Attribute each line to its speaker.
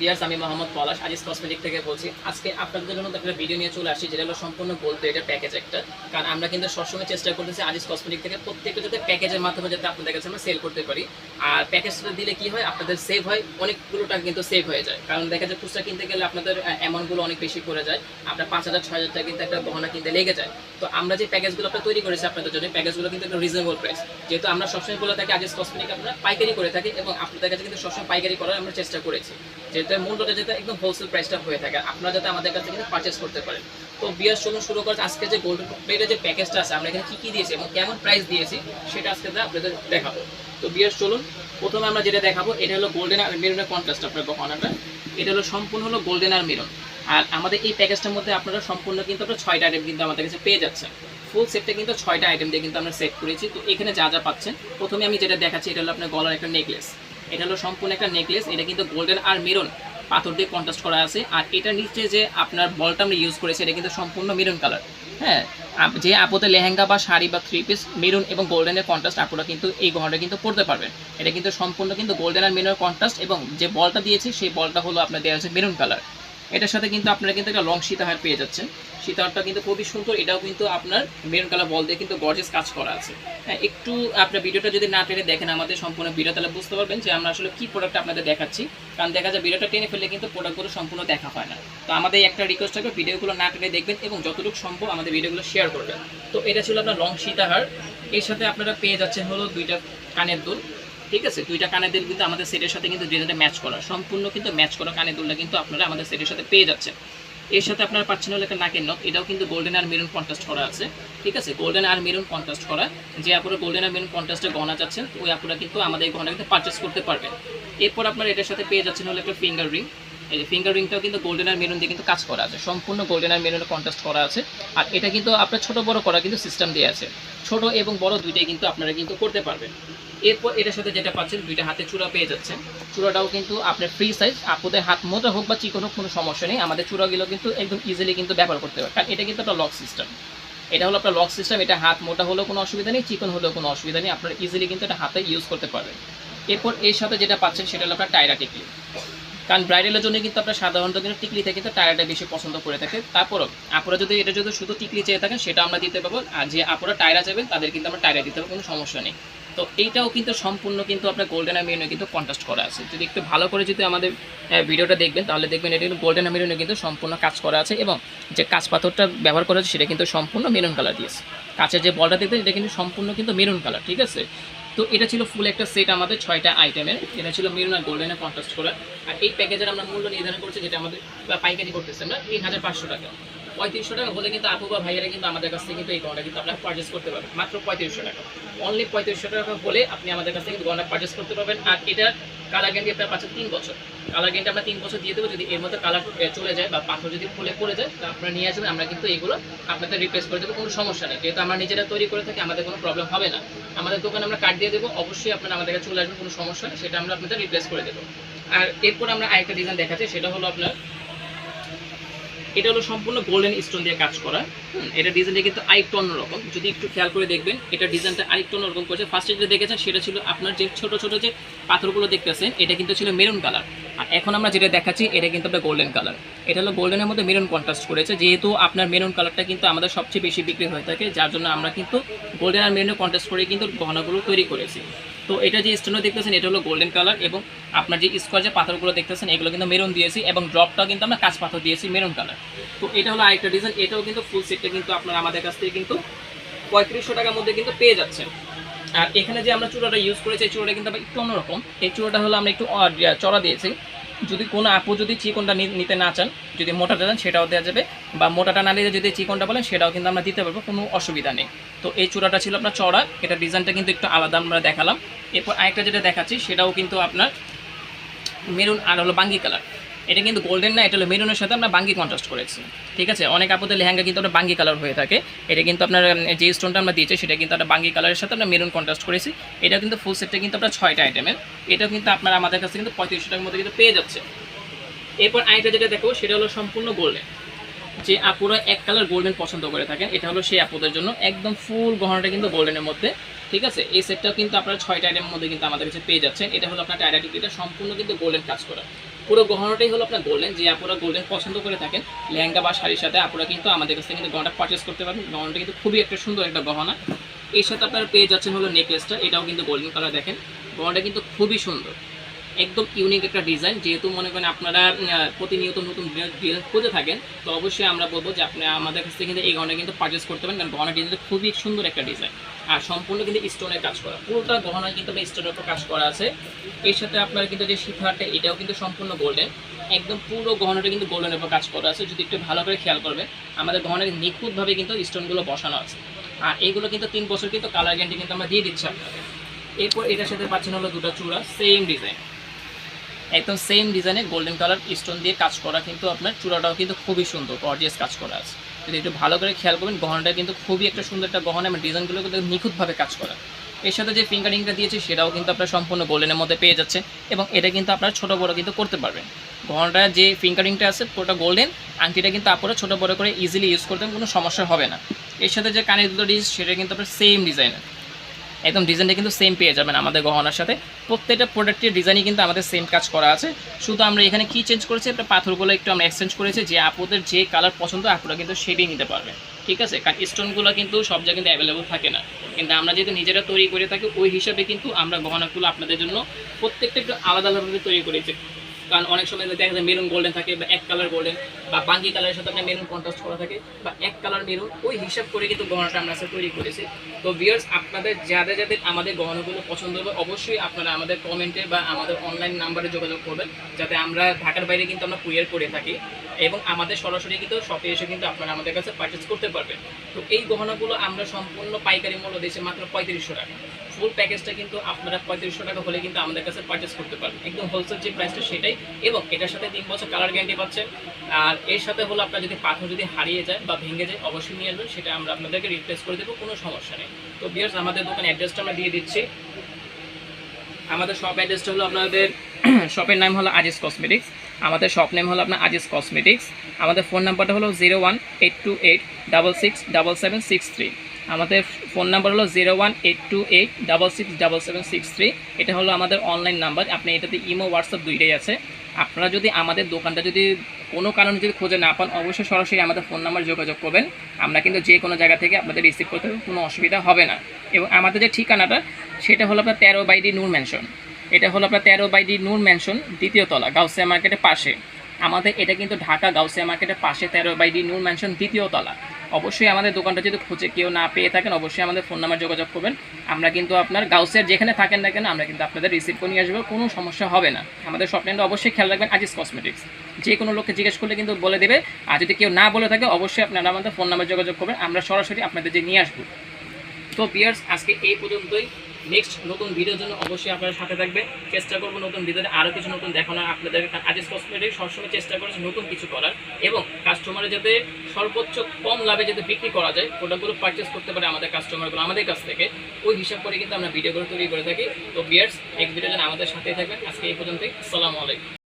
Speaker 1: বিয়ার্স আমি মোহাম্মদ পলাশ, আজিজ কসমেটিক থেকে বলছি। আজকে আপনাদের জন্য একটা ভিডিও নিয়ে চলে আসছি, যেটা হলো সম্পূর্ণ বলতে এটা প্যাকেজ একটা। কারণ আমরা কিন্তু সবসময় চেষ্টা করতেছি আজিজ কসমেটিক থেকে প্রত্যেকটা যাতে প্যাকেজের মাধ্যমে যাতে আপনাদের কাছে আমরা সেল করতে পারি। আর প্যাকেজটা দিলে কি হয়? আপনাদের সেভ হয়, অনেকগুলো টাকা কিন্তু সেভ হয়ে যায়। কারণ দেখা যায় খুচরা কিনতে গেলে আপনাদের অ্যামাউন্টগুলো অনেক বেশি পড়ে যায়। আপনার পাঁচ হাজার, ছয় হাজার টাকা কিন্তু একটা গহনা কিনতে লেগে যায়। তো আমরা যে প্যাকেজগুলো আপনার তৈরি করেছি আপনাদের জন্য প্যাকেজগুলো কিন্তু একটা রিজনেবল প্রাইস যেহেতু আমরা সবসময় বলে থাকি, আজিজ কসমেটিক আমরা পাইকারি করে থাকি এবং আপনাদের কাছে কিন্তু সবসময় পাইকারি করার আমরা চেষ্টা করেছি। যেহেতু মূল্যটা যাতে একদম হোলসেল প্রাইসটা হয়ে থাকে, আপনারা যাতে আমাদের কাছে কিন্তু পারচেস করতে পারেন। তো বিয়ার চলুন শুরু করছে আজকে যে গোল্ড প্লেটের যে প্যাকেজটা আছে, আমরা এখানে কী কী দিয়েছি এবং কেমন প্রাইস দিয়েছি, সেটা আজকে আপনাদের দেখাবো। তো বিয়ার চলুন, প্রথমে আমরা যেটা দেখাবো, এটা হলো গোল্ডেন আর মেরুনের কন্ট্রাস্ট আপনার গহনাটা এটা হলো সম্পূর্ণ হলো গোল্ডেন আর মেরুন আর আমাদের এই প্যাকেজটার মধ্যে আপনারা সম্পূর্ণ কিন্তু আপনারা ছয়টা আইটেম কিন্তু আমাদের কাছে পেয়ে যাচ্ছেন। ফুল সেটটা কিন্তু ছয়টা আইটেম দিয়ে কিন্তু আমরা সেট করেছি। তো এখানে যা যা পাচ্ছেন, প্রথমে আমি যেটা দেখাচ্ছি, এটা হলো আপনার গলার একটা নেকলেস এটা হলো সম্পূর্ণ একটা নেকলেস এটা কিন্তু গোল্ডেন আর মেরুন পাথর দিয়ে কন্ট্রাস্ট করা আছে। আর এটার নিচে যে আপনার বলটা আমরা ইউজ করেছি, এটা কিন্তু সম্পূর্ণ মেরুন কালার হ্যাঁ যে আপদে লেহেঙ্গা বা শাড়ি বা থ্রি পিস মেরুন এবং গোল্ডেনের কন্ট্রাস্ট আপনারা কিন্তু এই গহনাটা কিন্তু পড়তে পারবেন। এটা কিন্তু সম্পূর্ণ কিন্তু গোল্ডেন আর মেরুনের কন্ট্রাস্ট এবং যে বলটা দিয়েছে, সেই বলটা হলো আপনার দেওয়া আছে মেরুন কালার এটার সাথে কিন্তু আপনারা কিন্তু একটা লং সীতাহার পেয়ে যাচ্ছেন। সীতাহারটা কিন্তু খুবই সুন্দর, এটাও কিন্তু আপনার মেরুন কালার বল দিয়ে কিন্তু গর্জেস কাজ করা আছে। হ্যাঁ একটু আপনার ভিডিওটা যদি না টেনে দেখেন আমাদের সম্পূর্ণ ভিডিও তাহলে বুঝতে পারবেন যে আমরা আসলে কি প্রোডাক্ট আপনাদের দেখাচ্ছি। কারণ দেখা যায় ভিডিওটা টেনে ফেললে কিন্তু প্রোডাক্টগুলো সম্পূর্ণ দেখা হয় না। তো আমাদের একটা রিকোয়েস্ট থাকবে, ভিডিওগুলো না টেনে দেখবেন এবং যতটুকু সম্ভব আমাদের ভিডিওগুলো শেয়ার করবেন। তো এটা ছিল আপনার লং সীতাহার। এর সাথে আপনারা পেয়ে যাচ্ছেন হলো দুইটা কানের দুল। ঠিক আছে, দুইটা কানের দুল কিন্তু আমাদের সেটের সাথে কিন্তু ডিজাইনটা ম্যাচ করা। সম্পূর্ণ কিন্তু ম্যাচ করা কানের দুলটা কিন্তু আপনারা আমাদের সেটের সাথে পেয়ে যাচ্ছেন। এর সাথে আপনারা পাচ্ছেন হলো একটা নাকের নখ এটাও কিন্তু গোল্ডেন আর মেরুন কন্ট্রাস্ট করা আছে। ঠিক আছে গোল্ডেন আর মেরুন কন্ট্রাস্ট করা। যে আপনারা গোল্ডেন আর মেরুন কন্ট্রাস্টে গহনা যাচ্ছেন ওই আপনারা কিন্তু আমাদের এই গহনা কিন্তু পারচেস করতে পারবেন। এরপর আপনারা এটার সাথে পেয়ে যাচ্ছেন হলো একটা ফিঙ্গার রিং এই যে ফিঙ্গার রিংটাও কিন্তু গোল্ডেন আর মেরুন দিয়ে কিন্তু কাজ করা আছে। সম্পূর্ণ গোল্ডেন আর মেরুনের কন্ট্রাস্ট করা আছে। আর এটা কিন্তু আপনার ছোট বড় করা কিন্তু সিস্টেম দিয়ে আছে। ছোট এবং বড় দুইটাই কিন্তু আপনারা কিন্তু করতে পারবেন। এরপর এটার সাথে যেটা পাচ্ছেন, দুইটা হাতে চূড়া পেয়ে যাচ্ছেন চূড়াটাও কিন্তু আপনার ফ্রি সাইজ আপনাদের হাত মোটা হোক বা চিকন হোক কোনো সমস্যা নেই। আমাদের চূড়াগুলো কিন্তু একদম ইজিলি কিন্তু ব্যবহার করতে পারে কারণ এটা কিন্তু একটা লক সিস্টেম এটা হলো আপনার লক সিস্টেম এটা হাত মোটা হলেও কোনো অসুবিধা নেই, চিকন হলেও কোনো অসুবিধা নেই। আপনারা ইজিলি কিন্তু এটা হাতে ইউজ করতে পারবেন। এরপর এর সাথে যেটা পাচ্ছেন, সেটা হলো আপনার টায়রা টিকলি কারণ ব্রাইডালের জন্য কিন্তু আপনার সাধারণত কিন্তু টিকলি থেকে কিন্তু টায়ারটা বেশি পছন্দ করে থাকে। তারপরও আপনারা যদি এটা যদি শুধু টিকলি চেয়ে থাকেন সেটা আমরা দিতে পারব। আর যে আপনারা টায়রা চাইবেন তাদের কিন্তু আমরা টায়রা দিতে পারব, কোনো সমস্যা নেই। তো এইটাও কিন্তু সম্পূর্ণ কিন্তু আপনার গোল্ডেন আর মেরুনে কিন্তু কন্ট্রাস্ট করা আছে। যদি একটু ভালো করে যদি আমাদের ভিডিওটা দেখবেন, তাহলে দেখবেন এটা কিন্তু গোল্ডেন আর মেরুনে কিন্তু সম্পূর্ণ কাজ করা আছে এবং যে কাঁচ পাথরটা ব্যবহার করা আছে, সেটা কিন্তু সম্পূর্ণ মেরুন কালার দিয়েছে। কাঁচের যে বলটা দেখবেন, এটা কিন্তু সম্পূর্ণ কিন্তু মেরুন কালার ঠিক আছে? তো এটা ছিল ফুল একটা সেট আমাদের ছয়টা আইটেমের এটা ছিল মেরুন গোল্ডেনের কন্ট্রাস্ট করা। আর এই প্যাকেজের আমরা মূল্য নির্ধারণ করছি যেটা আমাদের পাইকারি করতেছে আমরা তিন হাজার পাঁচশো টাকা। পঁয়ত্রিশশো টাকা হলে কিন্তু আপু বা ভাইয়েরা কিন্তু আমাদের কাছ থেকে কিন্তু এই গহনা কিন্তু আপনারা পারচেস করতে পারবেন। মাত্র পঁয়ত্রিশশো টাকা। অনলি পঁয়ত্রিশশো টাকা হলে আপনি আমাদের কাছ থেকে কিন্তু গহনা পারচেস করতে পারবেন। আর এটার কালার গ্যারান্টি আপনার পাচ্ছেন তিন বছর। কালার গ্যারান্টি আমরা তিন বছর দিয়ে দেবো। যদি এর মধ্যে কালার চলে যায় বা পাথর যদি ফুলে পড়ে যায়, তা আপনারা নিয়ে আসবেন। আমরা কিন্তু এগুলো আপনাদের রিপ্লেস করে দেবো। কোনো সমস্যা নেই। যেহেতু আমরা নিজেরা তৈরি করে থাকি, আমাদের কোনো প্রবলেম হবে না। আমাদের দোকানে আমরা কার্ড দিয়ে দেবো, অবশ্যই আপনারা আমাদের কাছে চলে আসবেন, কোনো সমস্যা সেটা আমরা আপনাদের রিপ্লেস করে দেবো। আর এরপর আমরা আরেকটা ডিজাইন দেখাচ্ছি, সেটা হলো আপনার এটা হলো সম্পূর্ণ গোল্ডেন স্টোন দিয়ে কাজ করা। এটা ডিজাইনটা কিন্তু আরেকটু অন্যরকম। যদি একটু খেয়াল করে দেখবেন, এটা ডিজাইনটা আরেকটু অন্যরকম করেছে। ফার্স্টে যেটা দেখেছেন, সেটা ছিল আপনার যে ছোট ছোট যে পাথরগুলো দেখতেছেন এটা কিন্তু ছিল মেরুন কালার আর এখন আমরা যেটা দেখাচ্ছি, এটা কিন্তু আপনার গোল্ডেন কালার এটা হলো গোল্ডেনের মধ্যে মেরুন কন্ট্রাস্ট করেছে। যেহেতু আপনার মেরুন কালারটা কিন্তু আমাদের সবচেয়ে বেশি বিক্রি হয়ে থাকে, যার জন্য আমরা কিন্তু গোল্ডেন আর মেরুনের কন্ট্রাস্ট করে কিন্তু গহনাগুলো তৈরি করেছি। তো এটা যে স্টোনও দেখতেছেন, এটা হলো গোল্ডেন কালার এবং আপনার যে স্কোয়ার যে পাথরগুলো দেখতেছেন, এগুলো কিন্তু মেরুন দিয়েছি এবং ড্রপটাও কিন্তু আমরা কাঁচ পাথর দিয়েছি মেরুন কালার তো এটা হলো আরেকটা ডিজাইন এটাও কিন্তু ফুল সেটটা কিন্তু আপনারা আমাদের কাছ থেকে কিন্তু পঁয়ত্রিশশো টাকার মধ্যে কিন্তু পেয়ে যাচ্ছেন। আর এখানে যে আমরা চূড়াটা ইউজ করেছি, এই চূড়াটা কিন্তু আবার একটু অন্যরকম। এই চূড়াটা হলো আমরা একটু চড়া দিয়েছি। যদি কোনো আপু যদি চিকনটা নিতে না চান, যদি মোটাটা চান সেটাও দেওয়া যাবে। বা মোটাটা না নিলে যদি চিকনটা বলেন, সেটাও কিন্তু আমরা দিতে পারব, কোনো অসুবিধা নেই। তো এই চূড়াটা ছিল আপনার চড়া, এটা ডিজাইনটা কিন্তু একটু আলাদা আমরা দেখালাম। এরপর আরেকটা যেটা দেখাচ্ছি, সেটাও কিন্তু আপনার মেরুন আর হলো বাঙ্গি কালার। এটা কিন্তু গোল্ডেন না এটা হলো মেরুনের সাথে আমরা বাঙ্গি কন্ট্রাস্ট করেছি। ঠিক আছে? অনেক আপুদের লেহেঙ্গা কিন্তু একটা বাঙ্গি কালার হয়ে থাকে। এটা কিন্তু আপনার যে স্টোনটা আমরা দিয়েছি, সেটা কিন্তু একটা বাঙ্গি কালারের সাথে আমরা মেরুন কন্ট্রাস্ট করেছি। এটা কিন্তু ফুল সেটটা কিন্তু আপনার ছয়টা আইটেমের এটাও কিন্তু আপনারা আমাদের কাছে কিন্তু পঁয়ত্রিশশো টাকার মধ্যে কিন্তু পেয়ে যাচ্ছে। এরপর আরেকটা যেটা দেখো সেটা হলো সম্পূর্ণ গোল্ডেন যে আপুরা এক কালার গোল্ডেন পছন্দ করে থাকেন, এটা হলো সেই আপুদের জন্য একদম ফুল গহনাটা কিন্তু গোল্ডেনের মধ্যে। ঠিক আছে? এই সেটটাও কিন্তু আপনারা ছয়টা আইটেমের মধ্যে কিন্তু আমাদের কাছে পেয়ে যাচ্ছেন এটা হলো আপনার টায়রা টিকিটা সম্পূর্ণ কিন্তু গোল্ডেন কাজ করা। পুরো গহনাটাই হলো আপনার গোল্ডেন যে আপনারা গোল্ডেন পছন্দ করে থাকেন। লেহেঙ্গা বা শাড়ির সাথে আপনারা কিন্তু আমাদের কাছ থেকে কিন্তু গহনাটা পারচেস করতে পারবেন। গহনাটা কিন্তু খুবই একটা সুন্দর একটা গহনা। এর সাথে আপনারা পেয়ে যাচ্ছেন হলো নেকলেসটা এটাও কিন্তু গোল্ডেন কালার দেখেন। গহনাটা কিন্তু খুবই সুন্দর। একদম ইউনিক একটা ডিজাইন যেহেতু মনে করেন আপনারা প্রতিনিয়ত নতুন ডিজাইন খুঁজে থাকেন, তো অবশ্যই আমরা বলব যে আপনি আমাদের কাছ থেকে কিন্তু এই গহনা কিন্তু পারচেস করতে পারেন, কারণ গহনা ডিজাইনটা খুবই সুন্দর একটা ডিজাইন আর সম্পূর্ণ কিন্তু স্টোনের কাজ করা। পুরোটা গহনা কিন্তু স্টোনের উপর কাজ করা আছে। এর সাথে আপনার কিন্তু যে শিখারটা এটাও কিন্তু সম্পূর্ণ গোল্ডেন একদম পুরো গহনাটা কিন্তু গোল্ডেনের উপর কাজ করা আছে। যদি একটু ভালো করে খেয়াল করবে আমাদের গহনাকে নিখুঁতভাবে কিন্তু স্টোনগুলো বসানো আছে। আর এইগুলো কিন্তু তিন বছর কিন্তু কালার গ্যারান্টি কিন্তু আমরা দিয়ে দিচ্ছি আপনাদের এরপর এটার সাথে পাচ্ছেন হলো দুটো চূড়া সেম ডিজাইন একদম সেম ডিজাইনে গোল্ডেন কালার স্টোন দিয়ে কাজ করা কিন্তু আপনার চূড়াটাও কিন্তু খুবই সুন্দর গর্জিয়াস কাজ করা আছে। যদি একটু ভালো করে খেয়াল করবেন, গহনাটা কিন্তু খুবই একটা সুন্দর একটা গহনা এবং ডিজাইনগুলো কিন্তু নিখুঁতভাবে কাজ করা। এর সাথে যে ফিঙ্গারিংটা দিয়েছে, সেটাও কিন্তু আপনার সম্পূর্ণ গোল্ডেনের মধ্যে পেয়ে যাচ্ছে এবং এটা কিন্তু আপনার ছোটো বড় কিন্তু করতে পারবেন। গহনাটা যে ফিঙ্গারিংটা আছে, পুরোটা গোল্ডেন আংটিটা কিন্তু আপনারা ছোটো বড় করে ইজিলি ইউজ করতে কোনো সমস্যা হবে না। এর সাথে যে কানের দুটো ডিস সেটা কিন্তু আপনার সেম ডিজাইনের একদম ডিজাইনটা কিন্তু সেম পেয়ে যাবেন আমাদের গহনার সাথে। প্রত্যেকটা প্রোডাক্টের ডিজাইনই কিন্তু আমাদের সেম কাজ করা আছে। শুধু আমরা এখানে কি চেঞ্জ করেছি? একটা পাথরগুলো একটু আমরা এক্সচেঞ্জ করেছি, যে আপুদের যে কালার পছন্দ, আপুরা কিন্তু সেটাই নিতে পারবে। ঠিক আছে? কারণ স্টোনগুলো কিন্তু সব জায়গায় কিন্তু অ্যাভেলেবল থাকে না। কিন্তু আমরা যেহেতু নিজেরা তৈরি করে থাকি, ওই হিসাবে কিন্তু আমরা গহনাগুলো আপনাদের জন্য প্রত্যেকটা একটু আলাদা আলাদাভাবে তৈরি করেছি। কারণ অনেক সময় দেখা যায় মেরুন গোল্ডেন থাকে বা এক কালার গোল্ডেন বা বাঙ্গি কালারের সাথে আপনার মেরুন কন্ট্রাস্ট করা থাকে বা এক কালার মেরুন, ওই হিসাব করে কিন্তু গহনাটা আমরা তৈরি করেছি। তো ভিউয়ার্স আপনাদের যাদের যাদের আমাদের গহনাগুলো পছন্দ হবে, অবশ্যই আপনারা আমাদের কমেন্টে বা আমাদের অনলাইন নাম্বারে যোগাযোগ করবেন, যাতে আমরা ঢাকার বাইরে কিন্তু আমরা কুরিয়ার করে থাকি। এবং আমাদের সরাসরি কিন্তু শপে এসে কিন্তু আপনারা আমাদের কাছে পারচেস করতে পারবেন। তো এই গহনাগুলো আমরা সম্পূর্ণ পাইকারি মূল্য দিয়েছি মাত্র পঁয়ত্রিশশো টাকা। ফুল প্যাকেজটা কিন্তু আপনারা পঁয়ত্রিশশো টাকা হলে কিন্তু আমাদের কাছে পারচেস করতে পারবেন। একদম হোলসেল যে প্রাইসটা সেটাই এবং এটার সাথে তিন বছর কালার গ্যারান্টি পাচ্ছেন আর এর সাথে হলো আপনার যদি পাথর যদি হারিয়ে যায় বা ভেঙে যায়, অবশ্যই নিয়ে আসবেন, সেটা আমরা আপনাদেরকে রিপ্লেস করে দেবো, কোনো সমস্যা নেই। তো বিয়ার্স আমাদের দোকান অ্যাড্রেসটা আমরা দিয়ে দিচ্ছি। আমাদের শপ অ্যাড্রেসটা হলো আপনাদের শপের নাম হলো আজিজ কসমেটিক্স আমাদের শপ নেম হলো আপনার আজিজ কসমেটিক্স আমাদের ফোন নাম্বারটা হলো zero one eight two eight double six double seven six three আমাদের ফোন নাম্বার হলো zero one eight two eight six double seven six three এটা হলো আমাদের অনলাইন নাম্বার আপনি এটাতে ইমো হোয়াটসঅ্যাপ দুইটাই আছে। আপনারা যদি আমাদের দোকানটা যদি কোনো কারণে যদি খুঁজে না পান, অবশ্যই সরাসরি আমাদের ফোন নাম্বার যোগাযোগ করবেন। আমরা কিন্তু যে কোনো জায়গা থেকে আপনাদের রিসিভ করতে কোনো অসুবিধা হবে না। এবং আমাদের যে ঠিকানাটা, সেটা হলো আপনার তেরো বাইডি নূর ম্যানশন এটা হলো আপনার তেরো বাইডি নূর ম্যানশন দ্বিতীয় তলা, গাউসিয়া মার্কেটের পাশে। আমাদের এটা কিন্তু ঢাকা, গাউসিয়া মার্কেটের পাশে তেরো বাইডি নূর ম্যানশন দ্বিতীয় তলা। অবশ্যই আমাদের দোকানটা যদি খুঁজে কেউ না পেয়ে থাকেন, অবশ্যই আমাদের ফোন নাম্বার যোগাযোগ করবেন। আমরা কিন্তু আপনার গাউসিয়ার যেখানে থাকেন না কেন, আমরা কিন্তু আপনাদের রিসিভ করে নিয়ে আসব, কোনো সমস্যা হবে না। আমাদের শপ অবশ্যই খেয়াল রাখবেন, আজিজ কসমেটিক্স যে কোনো লোককে জিজ্ঞেস করলে কিন্তু বলে দেবে, আর যদি কেউ না বলে থাকে, অবশ্যই আপনারা আমাদের ফোন নাম্বার যোগাযোগ করবেন, আমরা সরাসরি আপনাদের যে নিয়ে আসব। তো বিয়ার্স আজকে এই পর্যন্তই। নেক্সট নতুন ভিডিওর জন্য অবশ্যই আপনার সাথে থাকবে। চেষ্টা করব নতুন ভিডিওতে আরও কিছু নতুন দেখানোর। আপনাদের আজিজ কসমেটিক সবসময় চেষ্টা করেছে নতুন কিছু করার। এবং কাস্টমারের যাতে সর্বোচ্চ কম লাভে যাতে বিক্রি করা যায় প্রোডাক্টগুলো পারচেস করতে পারে আমাদের কাস্টমারগুলো আমাদের কাছ থেকে। ওই হিসাব করে কিন্তু আমরা ভিডিওগুলো তৈরি করে থাকি। তো বিয়ার্স নেক্সট ভিডিও যেন আমাদের সাথেই থাকবেন। আজকে এই পর্যন্তই। আসসালামু আলাইকুম।